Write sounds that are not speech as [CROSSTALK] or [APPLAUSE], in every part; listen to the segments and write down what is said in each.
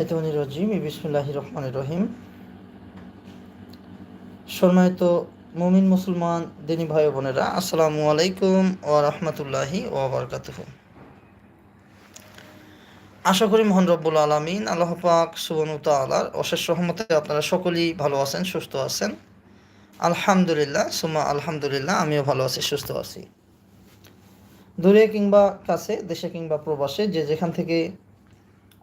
চেতনী রজিম বিসমুল্লাহ রহমান রহিম সম্মানিত মুমিন মুসলমান, দিনী ভাই বোনেরা, আসসালামু আলাইকুম ও রহমতুল্লাহি ও বরকাতুহ। আশা করি মোহন রব্বুল আলমিন, আল্লাহ পাক সুবনু তালার অশেষ রহমতে আপনারা সকলেই ভালো আছেন, সুস্থ আছেন। আলহামদুলিল্লাহ সুমা আলহামদুলিল্লাহ, আমিও ভালো আছি, সুস্থ আছি। দূরে কিংবা কাছে, দেশে কিংবা প্রবাসে, যে যেখান থেকে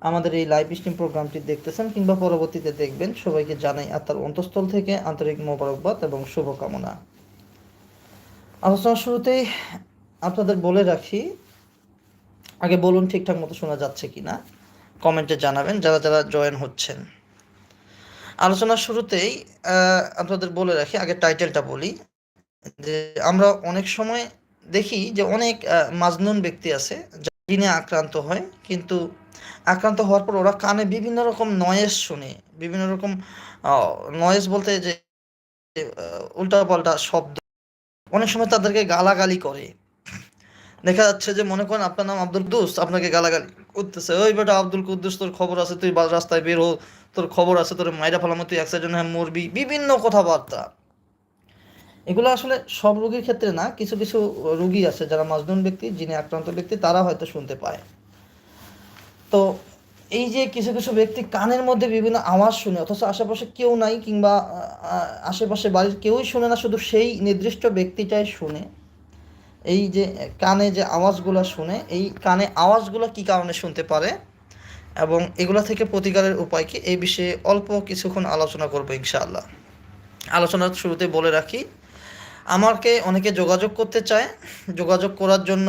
আমাদের এই লাইভ স্ট্রিম প্রোগ্রামটি দেখতেছেন কিংবা পরবর্তীতে দেখবেন, সবাইকে জানাই আত্মার অন্তঃস্থল থেকে আন্তরিক মোবারকবাদ এবং শুভকামনা। আলোচনার শুরুতেই আপনাদের বলে রাখি, আগে বলুন ঠিকঠাক মতো শোনা যাচ্ছে কি না কমেন্টে জানাবেন যারা যারা জয়েন হচ্ছেন। আলোচনার শুরুতেই আপনাদের বলে রাখি, আগে টাইটেলটা বলি, যে আমরা অনেক সময় দেখি যে অনেক মাজনুন ব্যক্তি আছে জিনে আক্রান্ত হয়, কিন্তু আক্রান্ত হওয়ার পর ওরা কানে বিভিন্ন রকম নয়েজ শুনে, বিভিন্ন রকম নয়েজ বলতে যে উল্টা পাল্টা শব্দ। অনেক সময় তাদেরকে গালাগালি করে। দেখা যাচ্ছে যে, মনে করেন আপনার নাম আব্দুল কুদ্দুস, আপনাকে গালাগালি করতেছে, ওই বেটা আব্দুল কুদ্দুস, তোর খবর আছে, তুই রাস্তায় বের হো, তোর খবর আছে, তোর মাইরা ফেলামো তুই অ্যাক্সিডেন্ট হ্যাঁ মরবি। বিভিন্ন কথাবার্তা। এগুলো আসলে সব রোগীর ক্ষেত্রে না, কিছু কিছু রোগী আছে যারা মাজনুন ব্যক্তি, যিনি আক্রান্ত ব্যক্তি, তারা হয়তো শুনতে পায়। তো এই যে কিছু কিছু ব্যক্তি কানের মধ্যে বিভিন্ন আওয়াজ শুনে, অথচ আশেপাশে কেউ নাই কিংবা আশেপাশে বাড়ির কেউই শুনে না, শুধু সেই নির্দিষ্ট ব্যক্তিটাই শুনে। এই যে কানে যে আওয়াজগুলো শুনে, এই কানে আওয়াজগুলো কি কারণে শুনতে পারে? এবং এগুলো থেকে প্রতিকারের উপায় কি? এই বিষয়ে অল্প কিছুক্ষণ আলোচনা করব ইনশাআল্লাহ। আলোচনার শুরুতে বলে রাখি আমাকে অনেকে যোগাযোগ করতে চায়। যোগাযোগ করার জন্য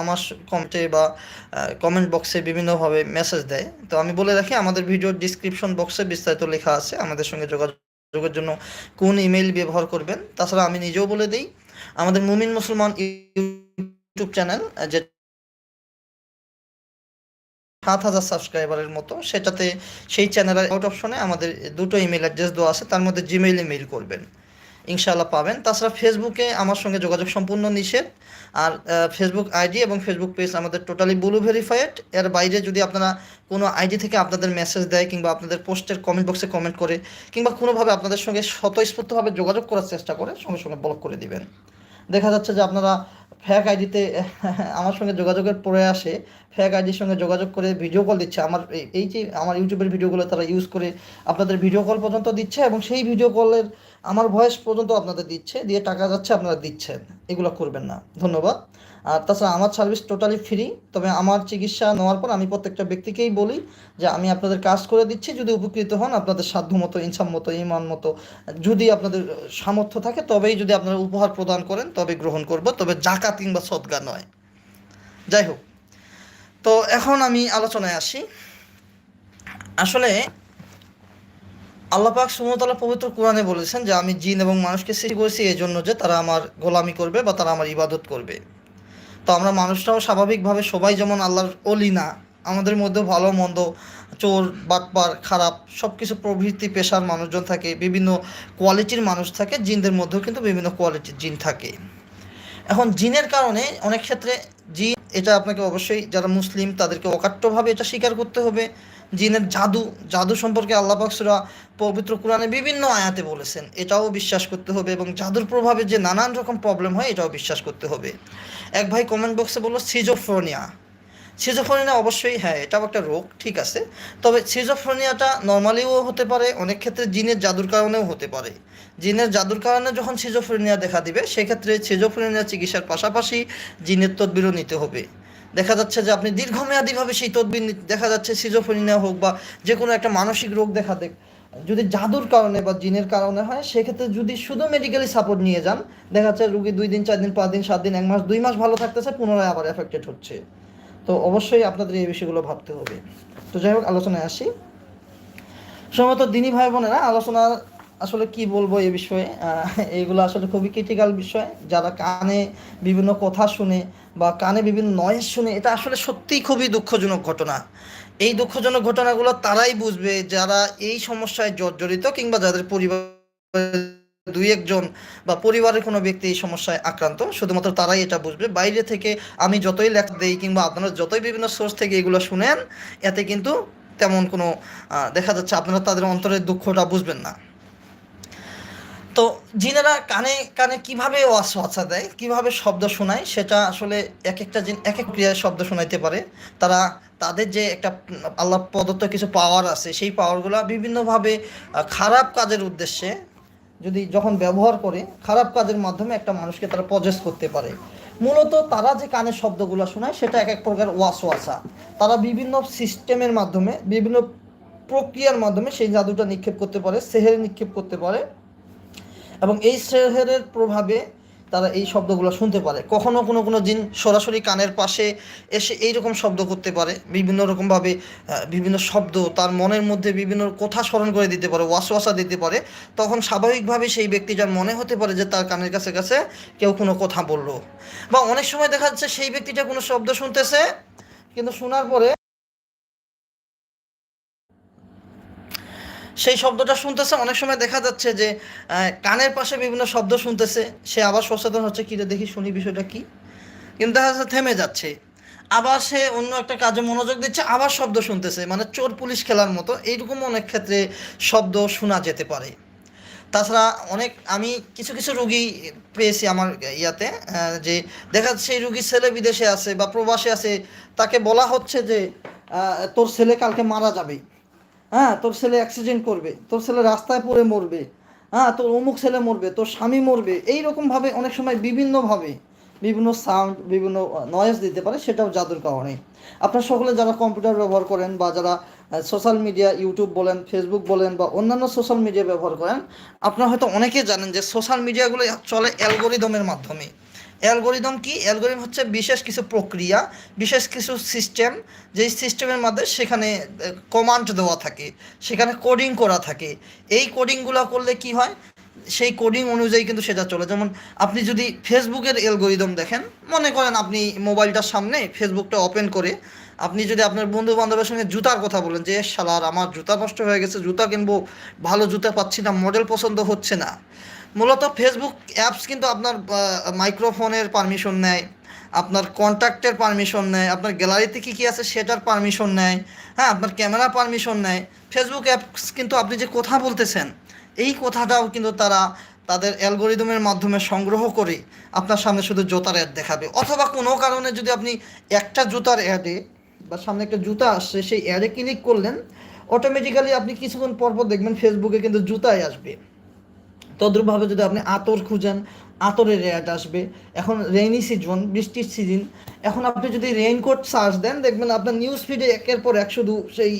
আমার কমেন্টে বা কমেন্ট বক্সে বিভিন্নভাবে মেসেজ দেয়। তো আমি বলে রাখি, আমাদের ভিডিওর ডিসক্রিপশন বক্সে বিস্তারিত লেখা আছে। আমাদের সঙ্গে যোগাযোগের জন্য কোন ইমেল ব্যবহার করবেন। তাছাড়া আমি নিজেও বলে দিই, আমাদের মুমিন মুসলমান ইউটিউব চ্যানেল যে সাত হাজার সাবস্ক্রাইবারের মতো, সেটাতে সেই চ্যানেলের আউট অপশনে আমাদের দুটো ইমেল অ্যাড্রেস দেওয়া আছে। তার মধ্যে জিমেইলে মেইল করবেন। ইনশাআল্লাহ পাবেন। তাছাড়া ফেসবুকে আমার সঙ্গে যোগাযোগ সম্পূর্ণ নিষেধ। আর ফেসবুক আইডি এবং ফেসবুক পেজ আমাদের টোটালি ব্লু ভেরিফাইড এর বাইরে যদি আপনারা কোনো আইডি থেকে আপনাদের মেসেজ দেয় কিংবা আপনাদের পোস্টের কমেন্ট বক্সে কমেন্ট করে কিংবা কোনোভাবে আপনাদের সঙ্গে স্বতঃস্ফূর্তভাবে যোগাযোগ করার চেষ্টা করে, সঙ্গে সঙ্গে ব্লক করে দিবেন। দেখা যাচ্ছে যে আপনারা ফ্যাক আইডিতে [LAUGHS] আমার সঙ্গে যোগাযোগের পরে আসে ফ্যাক আইডির সঙ্গে যোগাযোগ করে ভিডিও কল দিচ্ছে। আমার এই- এই যে আমার ইউটিউবের ভিডিওগুলো তারা ইউজ করে আপনাদের ভিডিও কল পর্যন্ত দিচ্ছে এবং সেই ভিডিও কলের আমার ভয়েস পর্যন্ত আপনাদের দিচ্ছে, দিয়ে টাকা যাচ্ছে আপনারা দিচ্ছেন। এগুলো করবেন না। ধন্যবাদ। আর তাছাড়া আমার সার্ভিস টোটালি ফ্রি তবে আমার চিকিৎসা নেওয়ার পর আমি প্রত্যেকটা ব্যক্তিকেই বলি যে আমি আপনাদের কাজ করে দিচ্ছি, যদি উপকৃত হন আপনাদের সাধ্য মতো ইনসাম মতো, ইমান মতো, যদি আপনাদের সামর্থ্য থাকে, তবেই যদি আপনারা উপহার প্রদান করেন, তবে গ্রহণ করব, তবে জাকাত কিংবা সদগা নয়। যাই হোক। তো এখন আমি আলোচনায় আসি। আসলে আল্লাপাক সুমতলা পবিত্র কোরআনে বলেছেন যে, আমি জিন এবং মানুষকে সৃষ্টি করেছি এই জন্য যে তারা আমার গোলামি করবে বা তারা আমার ইবাদত করবে। তো আমরা মানুষরাও স্বাভাবিকভাবে সবাই যেমন আল্লাহর অলি না, আমাদের মধ্যে ভালো মন্দ, চোর, বাটপার, খারাপ সব কিছু প্রভৃতি পেশার মানুষজন থাকে, বিভিন্ন কোয়ালিটির মানুষ থাকে, জিনদের মধ্যেও কিন্তু বিভিন্ন কোয়ালিটির জিন থাকে। এখন জিনের কারণে অনেক ক্ষেত্রে জিন, এটা আপনাকে অবশ্যই, যারা মুসলিম, তাদেরকে অকাট্যভাবে এটা স্বীকার করতে হবে। জিনের জাদু জাদু সম্পর্কে আল্লাহ পাকসুরা পবিত্র কোরআনে বিভিন্ন আয়াতে বলেছেন। এটাও বিশ্বাস করতে হবে এবং জাদুর প্রভাবে যে নানান রকম প্রবলেম হয়, এটাও বিশ্বাস করতে হবে। এক ভাই কমেন্ট বক্সে বলল সিজোফ্রোনিয়া সিজোফ্রোনিয়া অবশ্যই হ্যাঁ এটাও একটা রোগ, ঠিক আছে। তবে সিজোফ্রোনিয়াটা নর্মালিও হতে পারে, অনেক ক্ষেত্রে জিনের জাদুর কারণেও হতে পারে। জিনের জাদুর কারণে যখন সিজোফ্রেনিয়া দেখা দিবে, সেক্ষেত্রে সিজোফ্রেনিয়া চিকিৎসার পাশাপাশি জিনের তদবিরও নিতে হবে। দেখা যাচ্ছে যে আপনি দীর্ঘমেয়াদীভাবে সেই তদবির দেখা যাচ্ছে সিজোফ্রেনিয়া হোক বা যে কোনো একটা মানসিক রোগ দেখা দেখ যদি জাদুর কারণে বা জিনের কারণে হয় সেক্ষেত্রে যদি শুধু মেডিকেলি সাপোর্ট নিয়ে যান দেখা যাচ্ছে রুগী দুই দিন চার দিন পাঁচ দিন সাত দিন এক মাস দুই মাস ভালো থাকতেছে পুনরায় আবার এফেক্টেড হচ্ছে। তো অবশ্যই আপনাদের এই বিষয়গুলো ভাবতে হবে। তো যাই হোক আলোচনায় আসি। সম্ভবত দিনী ভাই বোনেরা আলোচনা আসলে কি বলব এই বিষয়ে? আহ, এইগুলো আসলে খুবই ক্রিটিক্যাল বিষয়। যারা কানে বিভিন্ন কথা শুনে বা কানে বিভিন্ন নয়েজ শুনে, এটা আসলে সত্যিই খুবই দুঃখজনক ঘটনা। এই দুঃখজনক ঘটনাগুলো তারাই বুঝবে যারা এই সমস্যায় জর্জরিত কিংবা যাদের পরিবার দুই একজন বা পরিবারের কোনো ব্যক্তি এই সমস্যায় আক্রান্ত, শুধুমাত্র তারাই এটা বুঝবে। বাইরে থেকে আমি যতই লেখা দেই কিংবা আপনারা যতই বিভিন্ন সোর্স থেকে এগুলো শুনেন, এতে কিন্তু তেমন কোনো দেখা যাচ্ছে আপনারা তাদের অন্তরের দুঃখটা বুঝবেন না। তো জিনেরা কানে কানে কীভাবে ওয়াসওয়াসা দেয়, কীভাবে শব্দ শোনায়, সেটা আসলে এক একটা জিন এক এক ক্রিয়ায় শব্দ শোনাইতে পারে। তারা তাদের যে একটা আল্লাহ প্রদত্ত কিছু পাওয়ার আছে, সেই পাওয়ারগুলো বিভিন্নভাবে খারাপ কাজের উদ্দেশ্যে যদি যখন ব্যবহার করে, খারাপ কাজের মাধ্যমে একটা মানুষকে তারা পজেস করতে পারে। মূলত তারা যে কানের শব্দগুলো শোনায়, সেটা এক এক প্রকার ওয়াসওয়াসা তারা বিভিন্ন সিস্টেমের মাধ্যমে, বিভিন্ন প্রক্রিয়ার মাধ্যমে সেই জাদুটা নিক্ষেপ করতে পারে, সেহের নিক্ষেপ করতে পারে। এবং এই সেহেরের প্রভাবে তারা এই শব্দগুলো শুনতে পারে। কখনো কোনো কোনো দিন সরাসরি কানের পাশে এসে এইরকম শব্দ করতে পারে। বিভিন্ন রকমভাবে বিভিন্ন শব্দ তার মনের মধ্যে বিভিন্ন কথা স্মরণ করে দিতে পারে, ওয়াসওয়াসা দিতে পারে। তখন স্বাভাবিকভাবে সেই ব্যক্তিটার মনে হতে পারে যে তার কানের কাছে কাছে কেউ কোনো কথা বলল। বা অনেক সময় দেখা যাচ্ছে সেই ব্যক্তিটা কোনো শব্দ শুনতেছে, কিন্তু শোনার পরে সেই শব্দটা শুনতেছে, অনেক সময় দেখা যাচ্ছে যে কানের পাশে বিভিন্ন শব্দ শুনতেছে, সে আবার সচেতন হচ্ছে, কি রে, দেখি শুনি বিষয়টা কি? কিন্তু দেখা যাচ্ছে থেমে যাচ্ছে। আবার সে অন্য একটা কাজে মনোযোগ দিচ্ছে, আবার শব্দ শুনতেছে মানে চোর পুলিশ খেলার মতো। এইরকম অনেক ক্ষেত্রে শব্দ শোনা যেতে পারে। তাছাড়া অনেক, আমি কিছু কিছু রুগী পেয়েছি আমার ইয়াতে যে দেখা যাচ্ছে সেই রুগীর ছেলে বিদেশে আছে বা প্রবাসে আছে, তাকে বলা হচ্ছে যে তোর ছেলে কালকে মারা যাবে। হ্যাঁ তোর ছেলে অ্যাক্সিডেন্ট করবে, তোর ছেলে রাস্তায় পড়ে মরবে হ্যাঁ তোর অমুক ছেলে মরবে, তোর স্বামী মরবে এই রকমভাবে অনেক সময় বিভিন্নভাবে বিভিন্ন সাউন্ড বিভিন্ন নয়েজ দিতে পারে, সেটাও জাদুর কারণে। আপনার সকলে যারা কম্পিউটার ব্যবহার করেন বা যারা সোশ্যাল মিডিয়া ইউটিউব বলেন ফেসবুক বলেন বা অন্যান্য সোশ্যাল মিডিয়া ব্যবহার করেন, আপনারা হয়তো অনেকেই জানেন যে সোশ্যাল মিডিয়াগুলো চলে অ্যালগোরিদমের মাধ্যমে। অ্যালগোরিদম কি? অ্যালগোরিদম হচ্ছে বিশেষ কিছু প্রক্রিয়া, বিশেষ কিছু সিস্টেম, যেই সিস্টেমের মধ্যে সেখানে কমান্ড দেওয়া থাকে, সেখানে কোডিং করা থাকে। এই কোডিংগুলো করলে কি হয়? সেই কোডিং অনুযায়ী কিন্তু সেটা চলে। যেমন আপনি যদি ফেসবুকের অ্যালগোরিদম দেখেন, মনে করেন আপনি মোবাইলটার সামনে ফেসবুকটা ওপেন করে, আপনি যদি আপনার বন্ধু বান্ধবের সঙ্গে জুতার কথা বলেন, যে শালার আমার জুতা নষ্ট হয়ে গেছে, জুতা কিনবো, ভালো জুতা পাচ্ছি না মডেল পছন্দ হচ্ছে না। মূলত ফেসবুক অ্যাপস কিন্তু আপনার মাইক্রোফোনের পারমিশন নেয়, আপনার কন্ট্যাক্টের পারমিশন নেয়, আপনার গ্যালারিতে কী কী আছে সেটার পারমিশন নেয় হ্যাঁ আপনার ক্যামেরা পারমিশন নেয়। ফেসবুক অ্যাপস কিন্তু আপনি যে কথা বলতেছেন, এই কথাটাও কিন্তু তারা তাদের অ্যালগোরিদমের মাধ্যমে সংগ্রহ করে আপনার সামনে শুধু জুতার অ্যাড দেখাবে। অথবা কোনো কারণে যদি আপনি একটা জুতার অ্যাডে বা সামনে একটা জুতা আসছে, সেই অ্যাডে ক্লিক করলেন অটোমেটিক্যালি আপনি কিছুক্ষণ পরপর দেখবেন ফেসবুকে কিন্তু জুতাই আসবে। তদ্রূপভাবে যদি আপনি আতর খুঁজেন, আতরের রেট আসবে। এখন রেইনি সিজন বৃষ্টির সিজন এখন আপনি যদি রেইনকোট সার্চ দেন, দেখবেন আপনার নিউজ ফিডে একের পর এক শুধু সেই,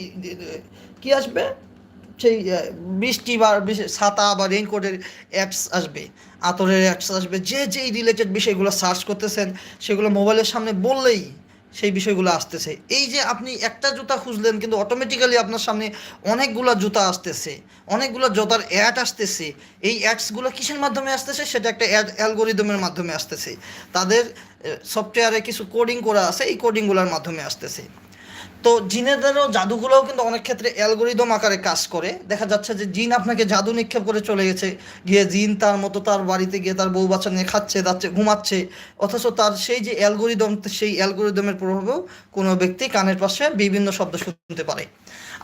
কি আসবে? সেই বৃষ্টি বা ছাতা বা রেইনকোটের অ্যাপস আসবে। আতরের অ্যাপস আসবে। যে যেই রিলেটেড বিষয়গুলো সার্চ করতেছেন, সেগুলো মোবাইলের সামনে বললেই সেই বিষয়গুলো আসতেছে। এই যে আপনি একটা জুতা খুঁজলেন, কিন্তু অটোমেটিক্যালি আপনার সামনে অনেকগুলো জুতা আসতেছে, অনেকগুলো জুতার অ্যাড আসতেছে। এই অ্যাডসগুলো কিসের মাধ্যমে আসতেছে? সেটা একটা অ্যাড অ্যালগোরিদমের মাধ্যমে আসতেছে। তাদের সফটওয়্যারে কিছু কোডিং করা আছে, এই কোডিংগুলোর মাধ্যমে আসতেছে। তো জিনেদেরও জাদুগুলোও কিন্তু অনেক ক্ষেত্রে অ্যালগোরিদম আকারে কাজ করে। দেখা যাচ্ছে যে জিন আপনাকে জাদু নিক্ষেপ করে চলে গেছে। গিয়ে জিন তার মতো তার বাড়িতে গিয়ে তার বউ বাচ্চা নিয়ে খাচ্ছে দাচ্ছে ঘুমাচ্ছে। অথচ তার সেই যে অ্যালগোরিদম, সেই অ্যালগোরিদমের প্রভাবেও কোনো ব্যক্তি কানের পাশে বিভিন্ন শব্দ শুনতে পারে।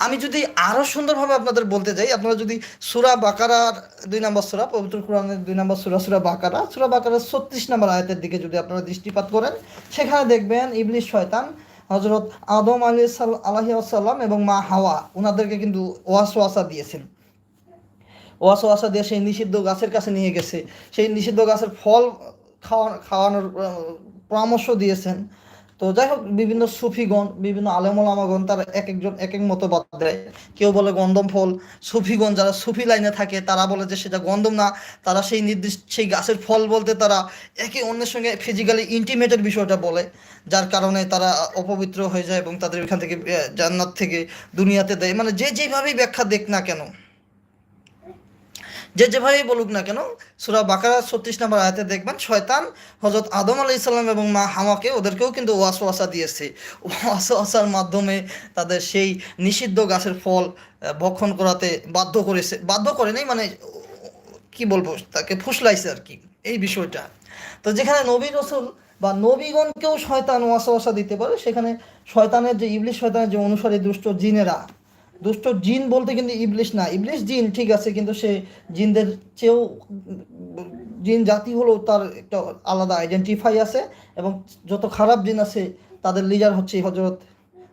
আমি যদি আরও সুন্দরভাবে আপনাদের বলতে চাই আপনারা যদি সুরা বাকারার দুই নম্বর সুরা, পবিত্র কোরআনের দুই নম্বর সুরা সুরা বাকারা, সুরা বাকারার ছত্রিশ নম্বর আয়াতের দিকে যদি আপনারা দৃষ্টিপাত করেন, সেখানে দেখবেন ইবলিশ শয়তান হজরত আদম আলী আলাহি আসাল্লাম এবং মা হাওয়া ওনাদেরকে কিন্তু ওয়াস ওয়াসা দিয়েছেন। ওয়াস ওয়াসা দিয়ে সেই নিষিদ্ধ গাছের কাছে নিয়ে গেছে। সেই নিষিদ্ধ গাছের ফল খাওয়া, খাওয়ানোর পরামর্শ দিয়েছেন। তো যাই হোক বিভিন্ন সুফিগণ, বিভিন্ন আলেমলামাগণ তারা এক একজন এক এক মতো বাদ দেয়। কেউ বলে গন্ধম ফল। সুফিগণ যারা সুফি লাইনে থাকে, তারা বলে যে সেটা গন্ধম না। তারা সেই নির্দিষ্ট, সেই গাছের ফল বলতে তারা একে অন্যের সঙ্গে ফিজিক্যালি ইন্টিমেটের বিষয়টা বলে, যার কারণে তারা অপবিত্র হয়ে যায় এবং তাদের এখান থেকে জান্নাত থেকে দুনিয়াতে দেয়। মানে যে যেভাবেই ব্যাখ্যা দেখ না কেন যে যেভাবেই বলুক না কেন, সুরা বাকারা ছত্রিশ নম্বর আয়াতে দেখবেন, শয়তান হজরত আদম আলাই ইসলাম এবং মা হামাকে ওদেরকেও কিন্তু ওয়াস ওয়াসা দিয়েছে। ওয়াস ওয়াসার মাধ্যমে তাদের সেই নিষিদ্ধ গাছের ফল ভক্ষণ করাতে বাধ্য করেছে, বাধ্য করে নাই মানে কি বলব, তাকে ফুসলাইছে আর কি, এই বিষয়টা। তো যেখানে নবী রসুল বা নবীগণকেও শয়তান ওয়াসা ওয়াসা দিতে পারে, সেখানে শয়তানের যে ইবলিশ শয়তানের যে অনুসারী দুষ্ট জিনেরা দুষ্ট জিন বলতে কিন্তু ইবলিশ না। ইবলিশ জিন ঠিক আছে, কিন্তু সে জিনদের চেয়েও, জিন জাতি হলেও তার একটা আলাদা আইডেন্টিফাই আছে এবং যত খারাপ জিন আছে তাদের লিডার হচ্ছে হজরত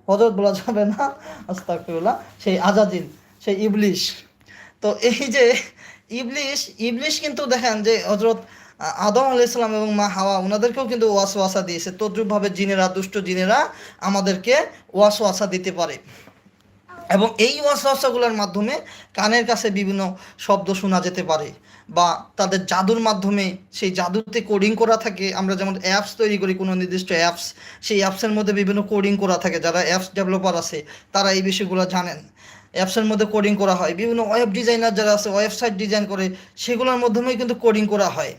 হজরত বলা যাবে না আস্তাকুল্লাহ সেই আজাদিন সেই ইবলিশ। তো এই যে ইবলিশ ইবলিশ কিন্তু দেখেন যে হজরত আদম আলাইসালাম এবং মা হাওয়া ওনাদেরকেও কিন্তু ওয়াস ওয়াসা দিয়েছে। তদ্রুপভাবে জিনেরা, দুষ্ট জিনেরা আমাদেরকে ওয়াস ওয়াসা দিতে পারে। এবং এই ওয়াসওয়াসাগুলোর মাধ্যমে কানের কাছে বিভিন্ন শব্দ শোনা যেতে পারে বা তাদের জাদুর মাধ্যমে সেই জাদুতে কোডিং করা থাকে। আমরা যেমন অ্যাপস তৈরি করি, কোনো নির্দিষ্ট অ্যাপস সেই অ্যাপসের মধ্যে বিভিন্ন কোডিং করা থাকে। যারা অ্যাপস ডেভেলপার আছে, তারা এই বিষয়গুলো জানেন। অ্যাপসের মধ্যে কোডিং করা হয়। বিভিন্ন ওয়েব ডিজাইনার যারা আছে ওয়েবসাইট ডিজাইন করে, সেগুলোর মাধ্যমেই কিন্তু কোডিং করা হয়।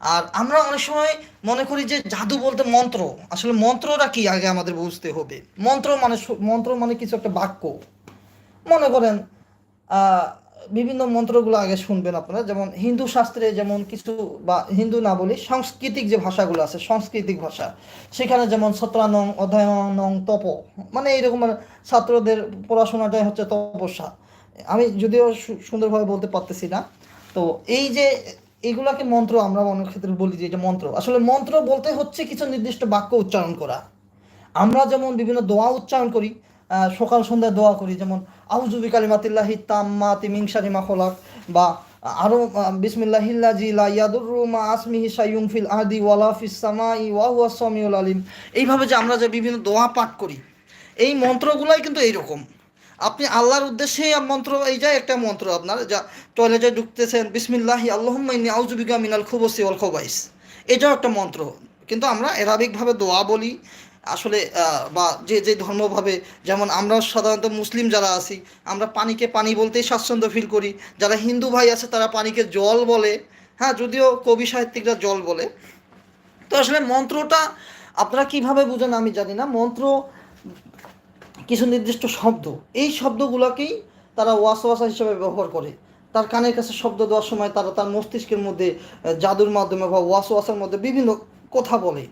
আর আমরা অনেক সময় মনে করি যে জাদু বলতে মন্ত্র। আসলে মন্ত্রটা কি? আগে আমাদের বুঝতে হবে। মন্ত্র মানে মন্ত্র মানে কিছু একটা বাক্য। মনে করেন বিভিন্ন মন্ত্রগুলো আগে শুনবেন আপনারা, যেমন হিন্দু শাস্ত্রে যেমন কিছু বা হিন্দু না বলি, সাংস্কৃতিক যে ভাষাগুলো আছে, সাংস্কৃতিক ভাষা, সেখানে যেমন সত্রানং, অধ্যয়নং, তপ মানে এইরকম ছাত্রদের পড়াশোনাটাই হচ্ছে তপস্যা। আমি যদিও সুন্দরভাবে বলতে পারতেছি না, তো এই যে এইগুলাকে মন্ত্র আমরা অনেক ক্ষেত্রে বলি যে এটা মন্ত্র। আসলে মন্ত্র বলতে হচ্ছে কিছু নির্দিষ্ট বাক্য উচ্চারণ করা। আমরা যেমন বিভিন্ন দোয়া উচ্চারণ করি সকাল সন্ধ্যায় দোয়া করি, যেমন আউজুবি কালিমাতিল্লাহি তাম্মা তিমিংসারি মাখলাক বা আরও বিসমিল্লাহিল্লাজি লা ইয়াদুররু মা আসমিহি শাইয়ুন ফিল আরদি ওয়ালা ফিস সামাই ওয়া হুয়া সামিউল আলিম। এইভাবে যে আমরা যে বিভিন্ন দোয়া পাঠ করি, এই মন্ত্রগুলাই কিন্তু এইরকম। আপনি আল্লাহর উদ্দেশ্যে মন্ত্র, এই যে একটা মন্ত্র আপনার, যা টয়লেটে ঢুকতেছেন, বিসমিল্লাহি, আল্লাহুম্মা ইন্নী আউযুবিকা মিনাল খুবুসি ওয়াল খুবাইস, এটাও একটা মন্ত্র। কিন্তু আমরা এরাবিকভাবে দোয়া বলি আসলে বা যে যে ধর্মভাবে, যেমন আমরা সাধারণত মুসলিম যারা আছি, আমরা পানিকে পানি বলতেই স্বাচ্ছন্দ্য ফিল করি। যারা হিন্দু ভাই আছে, তারা পানিকে জল বলে। হ্যাঁ যদিও কবি সাহিত্যিকরা জল বলে। তো আসলে মন্ত্রটা আপনারা কীভাবে বুঝেন আমি জানি না। মন্ত্র কিছু নির্দিষ্ট শব্দ, এই শব্দগুলোকেই তারা ওয়াশ ওয়াসওয়াসা হিসেবে ব্যবহার করে। তার কানের কাছে শব্দ দেওয়ার সময় তারা তার মস্তিষ্কের মধ্যে জাদুর মাধ্যমে বা ওয়াসওয়াসার মধ্যে বিভিন্ন কথা বলে।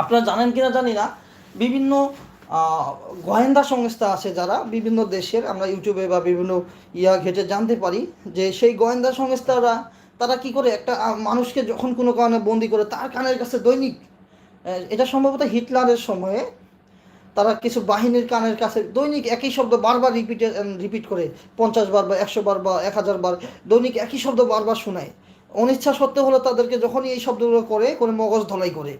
আপনারা জানেন কিনা জানি না। বিভিন্ন গোয়েন্দা সংস্থা আছে যারা বিভিন্ন দেশের, আমরা ইউটিউবে বা বিভিন্ন ইয়া ঘেটে জানতে পারি যে সেই গোয়েন্দা সংস্থারা, তারা কি করে একটা মানুষকে যখন কোনো কারণে বন্দি করে, তার কানের কাছে দৈনিক এটা সম্ভবত হিটলারের সময়ে, তারা কিছু বাহিনীর কানের কাছে দৈনিক একই শব্দ বারবার রিপিটে রিপিট করে, পঞ্চাশ বার বা একশো বার বা এক হাজার বার দৈনিক একই শব্দ বারবার শোনায়। অনিচ্ছা সত্ত্বেও হলে তাদেরকে যখনই এই শব্দগুলো করে করে মগজ ধলাই করে।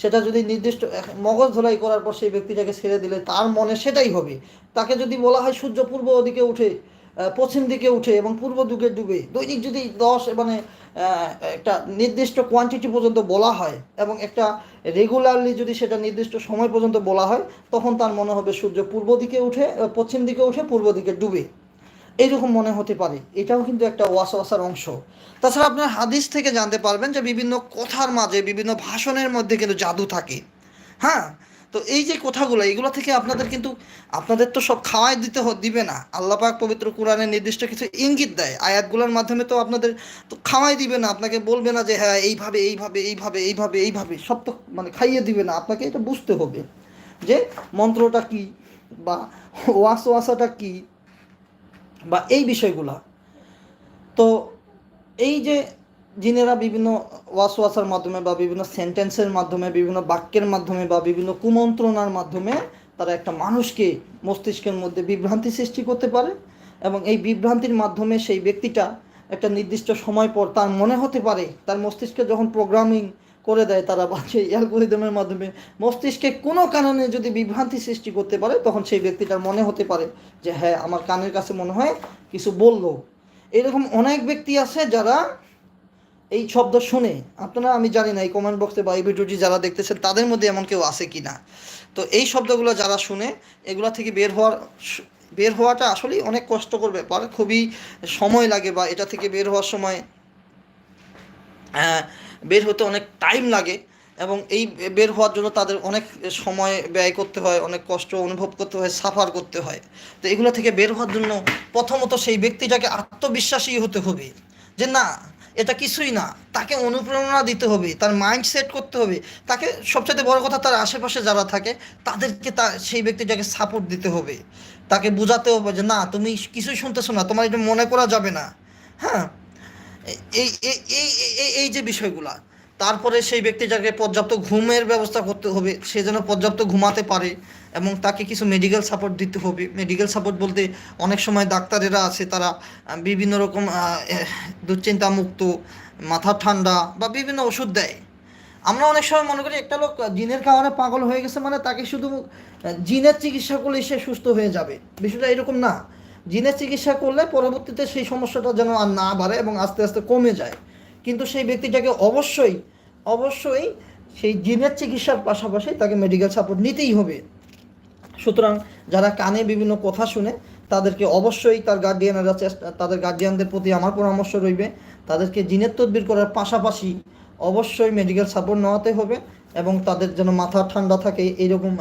সেটা যদি নির্দিষ্ট, মগজ ধলাই করার পর সেই ব্যক্তিটাকে ছেড়ে দিলে তার মনে সেটাই হবে। তাকে যদি বলা হয় সূর্য পূর্ব দিকে উঠে পশ্চিম দিকে উঠে এবং পূর্ব দিকে ডুবে, দৈনিক যদি দশ মানে একটা নির্দিষ্ট কোয়ান্টিটি পর্যন্ত বলা হয় এবং একটা রেগুলারলি যদি সেটা নির্দিষ্ট সময় পর্যন্ত বলা হয়, তখন তার মনে হবে সূর্য পূর্ব দিকে উঠে পশ্চিম দিকে উঠে, পূর্ব দিকে ডুবে। এইরকম মনে হতে পারে। এটাও কিন্তু একটা ওয়াসওয়াসার অংশ। তাছাড়া আপনার হাদিস থেকে জানতে পারবেন যে বিভিন্ন কথার মাঝে, বিভিন্ন ভাষণের মধ্যে কিন্তু জাদু থাকে। হ্যাঁ? তো এই যে কথাগুলো, এগুলো থেকে আপনাদের কিন্তু, আপনাদের তো সব খাওয়াই দিতে দিবে না। আল্লাহ পাক পবিত্র কোরআনে নির্দিষ্ট কিছু ইঙ্গিত দেয়। আয়াতগুলোর মাধ্যমে তো আপনাদের তো খাওয়াই দিবে না। আপনাকে বলবে না যে হ্যাঁ এইভাবে এইভাবে এইভাবে এইভাবে এইভাবে। সব তো মানে খাইয়ে দিবে না। আপনাকে এটা বুঝতে হবে যে মন্ত্রটা কি বা ওয়াস ওয়াসাটা কি বা এই বিষয়গুলা। তো এই যে জিনেরা বিভিন্ন ওয়াসওয়াসার মাধ্যমে বা বিভিন্ন সেন্টেন্সের মাধ্যমে, বিভিন্ন বাক্যের মাধ্যমে বা বিভিন্ন কুমন্ত্রণার মাধ্যমে তারা একটা মানুষকে মস্তিষ্কের মধ্যে বিভ্রান্তি সৃষ্টি করতে পারে এবং এই বিভ্রান্তির মাধ্যমে সেই ব্যক্তিটা একটা নির্দিষ্ট সময় পর তার মনে হতে পারে, তার মস্তিষ্কে যখন প্রোগ্রামিং করে দেয় তারা বা সেই অ্যালগোরিদমের মাধ্যমে মস্তিষ্কে কোনো কারণে যদি বিভ্রান্তি সৃষ্টি করতে পারে, তখন সেই ব্যক্তিটার মনে হতে পারে যে হ্যাঁ আমার কানের কাছে মনে হয় কিছু বলল। এরকম অনেক ব্যক্তি আছে যারা এই শব্দ শুনে। আপনারা, আমি জানি না, এই কমেন্ট বক্সে বা এই ভিডিওটি যারা দেখতেছেন, তাদের মধ্যে এমন কেউ আছে কি না তো এই শব্দগুলো যারা শুনে, এগুলা থেকে বের হওয়ার বের হওয়াটা আসলেই অনেক কষ্টকর ব্যাপার। খুবই সময় লাগে বা এটা থেকে বের হওয়ার সময় বের হতে অনেক টাইম লাগে এবং এই বের হওয়ার জন্য তাদের অনেক সময় ব্যয় করতে হয়, অনেক কষ্ট অনুভব করতে হয় সাফার করতে হয়। তো এগুলো থেকে বের হওয়ার জন্য প্রথমত সেই ব্যক্তিটাকে আত্মবিশ্বাসী হতে হবে যে না, এটা কিছুই না। তাকে অনুপ্রেরণা দিতে হবে, তার মাইন্ড সেট করতে হবে। তাকে সবচেয়ে বড় কথা তার আশেপাশে যারা থাকে, তাদেরকে তা, সেই ব্যক্তিটাকে সাপোর্ট দিতে হবে। তাকে বোঝাতে হবে যে না, তুমি কিছুই শুনতেছো না, তোমার এটা মনে করা যাবে না। হ্যাঁ? এই এই এই যে বিষয়গুলা, তারপরে সেই ব্যক্তিটাকে পর্যাপ্ত ঘুমের ব্যবস্থা করতে হবে, সে যেন পর্যাপ্ত ঘুমাতে পারে এবং তাকে কিছু মেডিকেল সাপোর্ট দিতে হবে। মেডিকেল সাপোর্ট বলতে অনেক সময় ডাক্তারেরা আছে, তারা বিভিন্ন রকম দুশ্চিন্তা মুক্ত মাথা ঠান্ডা বা বিভিন্ন ওষুধ দেয়। আমরা অনেক সময় মনে করি, একটা লোক জিনের কারণে পাগল হয়ে গেছে মানে তাকে শুধু জিনের চিকিৎসা করলে সে সুস্থ হয়ে যাবে। বিষয়টা এরকম না। জিনের চিকিৎসা করলে পরবর্তীতে সেই সমস্যাটা যেন আর না বাড়ে এবং আস্তে আস্তে কমে যায়। কিন্তু সেই ব্যক্তিটাকে অবশ্যই অবশ্যই সেই জিনের চিকিৎসার পাশাপাশি তাকে মেডিকেল সাপোর্ট নিতেই হবে। সুতরাং যারা কানে বিভিন্ন কথা শুনে, তাদেরকে অবশ্যই তার গার্ডিয়ানরা চেষ্টা, তাদের গার্ডিয়ানদের প্রতি আমার পরামর্শ রইবে। তাদেরকে জিনের তদবির করার পাশাপাশি অবশ্যই মেডিকেল সাপোর্ট নেওয়াতে হবে। এবং তাদের যেন মাথা ঠান্ডা থাকে, এইরকম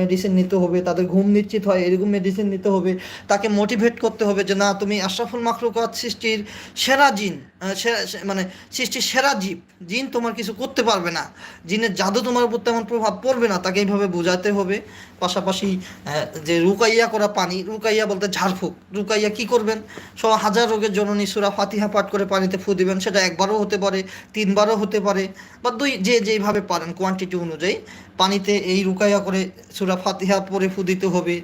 মেডিসিন নিতে হবে, তাদের ঘুম নিশ্চিত হয় এরকম মেডিসিন নিতে হবে। তাকে মোটিভেট করতে হবে যে, না, তুমি আশরাফুল মাখলুকাত সৃষ্টির সেরা জিন মানে সৃষ্টির সেরা জীব, জিন তোমার কিছু করতে পারবে না। জিনের জাদু তোমার উপর তেমন প্রভাব পড়বে না। তাকে এইভাবে বোঝাতে হবে। পাশাপাশি যে রুকাইয়া করা পানি, রুকাইয়া বলতে ঝাড়ফুঁক। রুকাইয়া কি করবেন? সব হাজার রোগের জননী সুরা ফাতিহা পাঠ করে পানিতে ফু দিবেন, সেটা একবারও হতে পারে, তিনবারও হতে পারে, বা দুই, যে যেইভাবে পারেন কোয়ান্টিটি অনুযায়ী পানিতে এই রুকাইয়া করে সুরা ফাতিহা পরে ফু দিতে হবে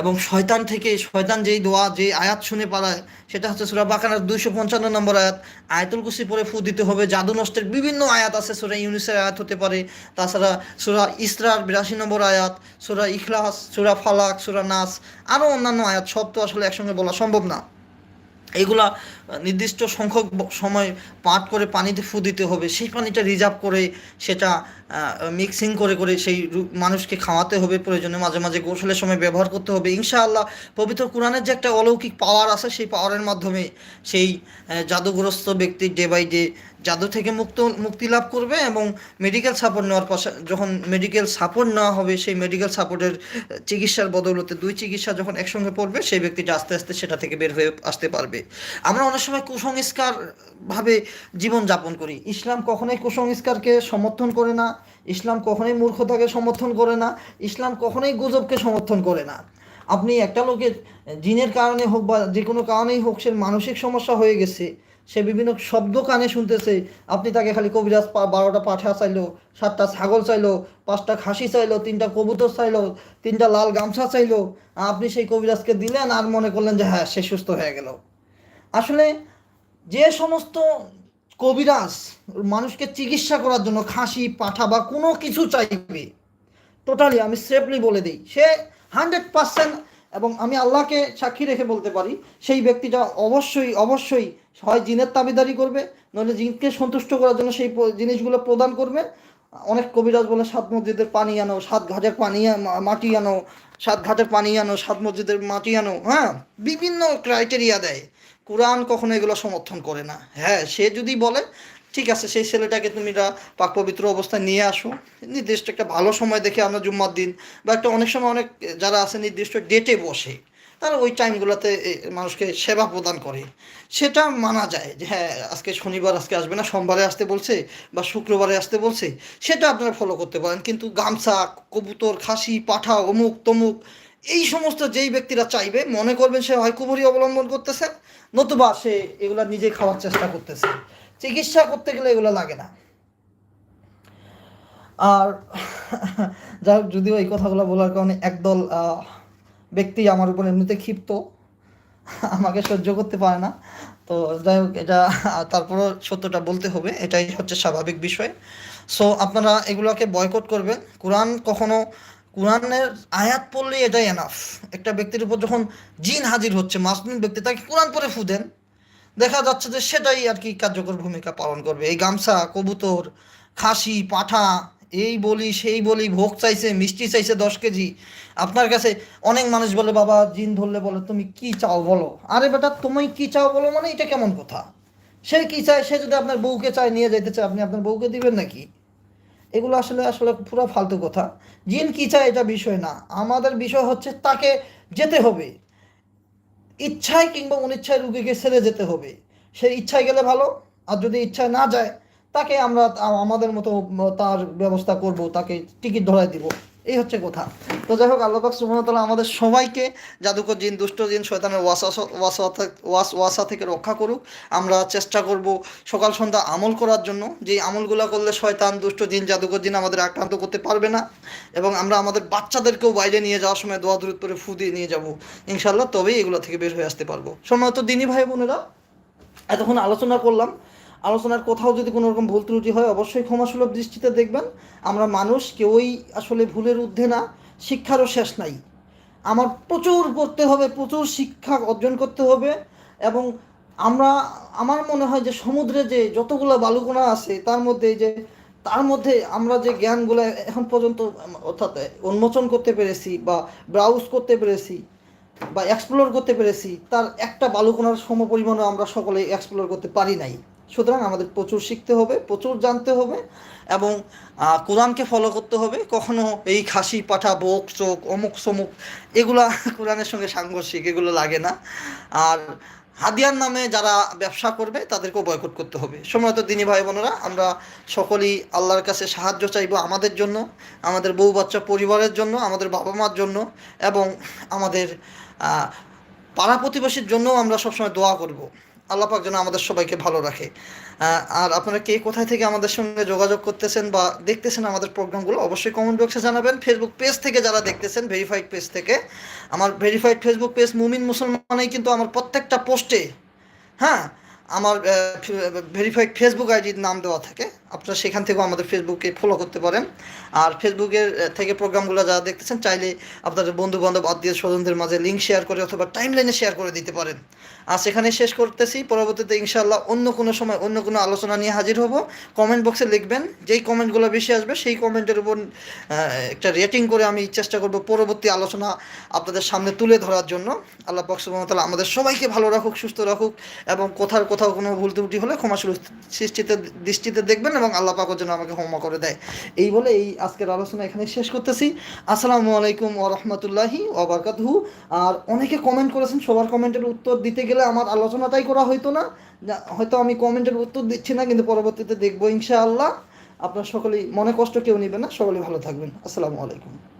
এবং শয়তান থেকে, শয়তান যেই দোয়া যে আয়াত শুনে পালায়, সেটা হচ্ছে সুরা বাকানার দুইশো পঞ্চান্ন নম্বর আয়াত। আয়াতুল কুসি পরে ফু দিতে হবে। জাদু নষ্টের বিভিন্ন আয়াত আছে, সুরা ইউনিসের আয়াত হতে পারে। তাছাড়া সুরা ইসরার বিরাশি নম্বর আয়াত, সুরা ইখলাস, সুরা ফালাক, সুরা নাস আরও অন্যান্য আয়াত, সব তো আসলে একসঙ্গে বলা সম্ভব না। এগুলা নির্দিষ্ট সংখ্যক সময় পাট করে পানিতে ফু দিতে হবে, সেই পানিটা রিজার্ভ করে সেটা মিক্সিং করে করে সেই মানুষকে খাওয়াতে হবে প্রয়োজনে, মাঝে মাঝে গোসলের সময় ব্যবহার করতে হবে। ইনশাআল্লাহ পবিত্র কোরআনের যে একটা অলৌকিক পাওয়ার আছে, সেই পাওয়ারের মাধ্যমে সেই জাদুগ্রস্ত ব্যক্তি ডে বাই ডে জাদু থেকে মুক্ত, মুক্তি লাভ করবে এবং মেডিকেল সাপোর্ট নেওয়ার পাশে, যখন মেডিকেল সাপোর্ট নেওয়া হবে, সেই মেডিকেল সাপোর্টের চিকিৎসার বদৌলতে দুই চিকিৎসা যখন একসঙ্গে পড়বে, সেই ব্যক্তিটা আস্তে আস্তে সেটা থেকে বের হয়ে আসতে পারবে। আমরা অনেক সময় কুসংস্কার ভাবে জীবন করি। ইসলাম কখনোই কুসংস্কারকে সমর্থন করে না। ইসলাম কখনোই মূর্খতাকে সমর্থন করে না। ইসলাম কখনোই গুজবকে সমর্থন করে না। আপনি একটা লোকের জিনের কারণে হোক বা যে কোনো কারণেই হোক, সে মানসিক সমস্যা হয়ে গেছে। সে বিভিন্ন শব্দ কানে শুনতেছে। আপনি তাকে খালি কবিরাজ বারোটা পাঠা চাইলো, সাতটা ছাগল চাইলো, পাঁচটা খাসি চাইলো, তিনটা কবুতর চাইলো, তিনটা লাল গামছা চাইলো। আপনি সেই কবিরাজকে দিলেন আর মনে করলেন যে হ্যাঁ সে সুস্থ হয়ে গেল। আসলে যে সমস্ত কবিরাজ মানুষকে চিকিৎসা করার জন্য খাসি, পাঠা বা কোনো কিছু চাইবে টোটালি আমি সেফলি বলে দিই, সে হান্ড্রেড পার্সেন্ট এবং আমি আল্লাহকে সাক্ষী রেখে বলতে পারি, সেই ব্যক্তিটা অবশ্যই অবশ্যই হয় জিনের তাবিদারি করবে, নইলে জিনকে সন্তুষ্ট করার জন্য সেই জিনিসগুলো প্রদান করবে। অনেক কবিরাজ বলে, সাত মসজিদের পানি আনো, সাত ঘাটের পানি মাটি আনো, সাত ঘাটের পানি আনো, সাত মসজিদের মাটি আনো হ্যাঁ বিভিন্ন ক্রাইটেরিয়া দেয়। কোরআন কখনো এগুলো সমর্থন করে না। হ্যাঁ সে যদি বলে ঠিক আছে, সেই ছেলেটাকে তুমি পাক পবিত্র অবস্থায় নিয়ে আসো। নির্দিষ্ট একটা ভালো সময় দেখে আমরা জুম্মার দিন বা একটা অনেক সময় অনেক যারা আছে নির্দিষ্ট ডেটে বসে, তারা ওই টাইমগুলোতে মানুষকে সেবা প্রদান করে। সেটা মানা যায় যে হ্যাঁ আজকে শনিবার, আজকে আসবে না, সোমবারে আসতে বলছে বা শুক্রবারে আসতে বলছে, সেটা আপনারা ফলো করতে পারেন। কিন্তু গামছা, কবুতর, খাসি, পাঠা, অমুক, তমুক, এই সমস্ত যেই ব্যক্তিরা চাইবে, মনে করবেন সে হয় কুবুরি অবলম্বন করতেছে, নতুবা সে এগুলা নিজে খাওয়ার চেষ্টা করতেছে। চিকিৎসা করতে গেলে এগুলো লাগে না। আর [LAUGHS] যাই হোক, যদিও এই কথাগুলো বলার কারণে একদল ব্যক্তি আমার উপর এমনিতে ক্ষিপ্ত, [LAUGHS] আমাকে সহ্য করতে পারে না। তো যাই হোক, এটা [LAUGHS] তারপরও সত্যটা বলতে হবে, এটাই হচ্ছে স্বাভাবিক বিষয়। সো আপনারা এগুলোকে বয়কট করবেন। কোরআন কখনো, কোরআনের আয়াত পড়লেই এটাই এনাফ একটা ব্যক্তির উপর যখন জিন হাজির হচ্ছে মাসনুম ব্যক্তি, তাকে কোরআন পরে ফুদেন দেখা যাচ্ছে যে সেটাই আর কি কার্যকর ভূমিকা পালন করবে। এই গামছা, কবুতর, খাসি, পাঠা, এই বলি, সেই বলি, ভোগ চাইছে, মিষ্টি চাইছে দশ কেজি। আপনার কাছে অনেক মানুষ বলে, বাবা, জিন ধরলে বলে, তুমি কি চাও বলো? আরে বেটা তুমি কি চাও বলো মানে এটা কেমন কথা? সে কি চায়? সে যদি আপনার বউকে চায়, নিয়ে যেতে চায়, আপনি আপনার বউকে দিবেন নাকি? এগুলো আসলে আসলে পুরো ফালতু কথা। জিন কি চায় এটা বিষয় না। আমাদের বিষয় হচ্ছে তাকে যেতে হবে। ইচ্ছায় কিংবা অনিচ্ছায় রুগীকে ছেড়ে যেতে হবে। সে ইচ্ছায় গেলে ভালো, আর যদি ইচ্ছায় না যায়, তাকে আমরা, আমাদের মতো, তার ব্যবস্থা করব, তাকে টিকিট ধরাই দিব। এই হচ্ছে কথা। তো যাই হোক, আল্লাহ পাক আমাদের সবাইকে জাদুকর জিন, দুষ্ট জিন, শয়তানের ওয়াস, ওয়াসা থেকে রক্ষা করুক। আমরা চেষ্টা করব সকাল সন্ধ্যা আমল করার জন্য। যে আমলগুলো করলে শয়তান, দুষ্ট জিন, জাদুকর জিন আমাদের আক্রান্ত করতে পারবে না এবং আমরা আমাদের বাচ্চাদেরকেও বাইরে নিয়ে যাওয়ার সময় দোয়া দূরত করে ফু দিয়ে নিয়ে যাব। ইনশাল্লাহ তবেই এগুলো থেকে বের হয়ে আসতে পারব। সম্ভবত দিনী ভাই বোনেরা, এতক্ষণ আলোচনা করলাম। আলোচনার কোথাও যদি কোনো রকম ভুল ত্রুটি হয়, অবশ্যই ক্ষমাসুলভ দৃষ্টিতে দেখবেন। আমরা মানুষ কেউই আসলে ভুলের ঊর্ধ্বে না, শিক্ষারও শেষ নাই। আমার প্রচুর করতে হবে, প্রচুর শিক্ষা অর্জন করতে হবে এবং আমরা, আমার মনে হয় যে সমুদ্রে যে যতগুলো বালুকোনা আছে, তার মধ্যে যে, তার মধ্যে আমরা যে জ্ঞানগুলো এখন পর্যন্ত, অর্থাৎ উন্মোচন করতে পেরেছি বা ব্রাউজ করতে পেরেছি বা এক্সপ্লোর করতে পেরেছি, তার একটা বালুকোনার সম পরিমাণও আমরা সকলে এক্সপ্লোর করতে পারি নাই। সুতরাং আমাদের প্রচুর শিখতে হবে, প্রচুর জানতে হবে এবং কোরআনকে ফলো করতে হবে। কখনো এই খাসি, পাঠা, বোক, চোখ, অমুক, সমুক, এগুলা [LAUGHS] কোরআনের সঙ্গে সাংঘর্ষিক, এগুলো লাগে না। আর হাদিয়ার নামে যারা ব্যবসা করবে, তাদেরকেও বয়কট করতে হবে। সময়ত দিনী ভাই বোনেরা, আমরা সকলেই আল্লাহর কাছে সাহায্য চাইব আমাদের জন্য, আমাদের বউ বাচ্চা পরিবারের জন্য, আমাদের বাবা মার জন্য এবং আমাদের পাড়া প্রতিবেশীর জন্যও আমরা সবসময় দোয়া করব। আল্লাহ পাক যেন আমাদের সবাইকে ভালো রাখে। আর আপনারা কে কোথায় থেকে আমাদের সঙ্গে যোগাযোগ করতেছেন বা দেখতেছেন আমাদের প্রোগ্রামগুলো, অবশ্যই কমেন্ট বক্সে জানাবেন। ফেসবুক পেজ থেকে যারা দেখতেছেন ভেরিফাইড পেজ থেকে, আমার ভেরিফাইড ফেসবুক পেজ মুমিন মুসলমানেই কিন্তু আমার প্রত্যেকটা পোস্টে হ্যাঁ আমার ভেরিফাইড ফেসবুক আইডির নাম দেওয়া থাকে। আপনারা সেখান থেকেও আমাদের ফেসবুকে ফলো করতে পারেন। আর ফেসবুকের থেকে প্রোগ্রামগুলো যারা দেখতেছেন, চাইলে আপনাদের বন্ধু বান্ধব আত্মীয় স্বজনদের মাঝে লিঙ্ক শেয়ার করে অথবা টাইম লাইনে শেয়ার করে দিতে পারেন। আর সেখানে শেষ করতেছি। পরবর্তীতে ইনশাল্লাহ অন্য কোনো সময় অন্য কোনো আলোচনা নিয়ে হাজির হব। কমেন্ট বক্সে লিখবেন, যেই কমেন্টগুলো বেশি আসবে সেই কমেন্টের উপর একটা রেটিং করে আমি চেষ্টা করব পরবর্তী আলোচনা আপনাদের সামনে তুলে ধরার জন্য। আল্লাহ পাক সুবহানাহু আমাদের সবাইকে ভালো রাখুক, সুস্থ রাখুক এবং কোথাও কোথাও কোনো ভুল ত্রুটি হলে ক্ষমা সৃষ্টিতে, দৃষ্টিতে দেখবেন এবং আল্লাহ পাক জন্য আমাকে ক্ষমা করে দেয়। এই বলে এই আজকের আলোচনা এখানে শেষ করতেছি। আসসালামু আলাইকুম ওয়া রাহমাতুল্লাহি ওয়া আর অনেকে কমেন্ট করেছেন, সবার কমেন্টের উত্তর দিতে গেলে আমার আলোচনাটাই করা হইতো না। হয়তো আমি কমেন্টের উত্তর দিচ্ছি না, কিন্তু পরবর্তীতে দেখব ইনশাআল্লাহ। আপনার সকলেই মনে কষ্ট কেউ নেবেন না। সকলেই ভালো থাকবেন। আসসালামু আলাইকুম।